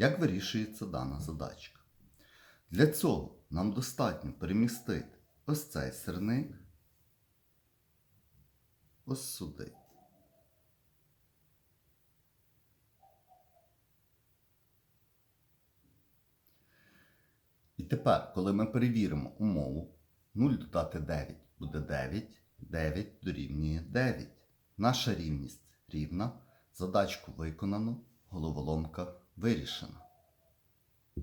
Як вирішується дана задачка? Для цього нам достатньо перемістити ось цей сирник ось сюди. І тепер, коли ми перевіримо умову, 0 додати 9 буде 9, 9 дорівнює 9. Наша рівність рівна, задачку виконано, головоломка вирішена.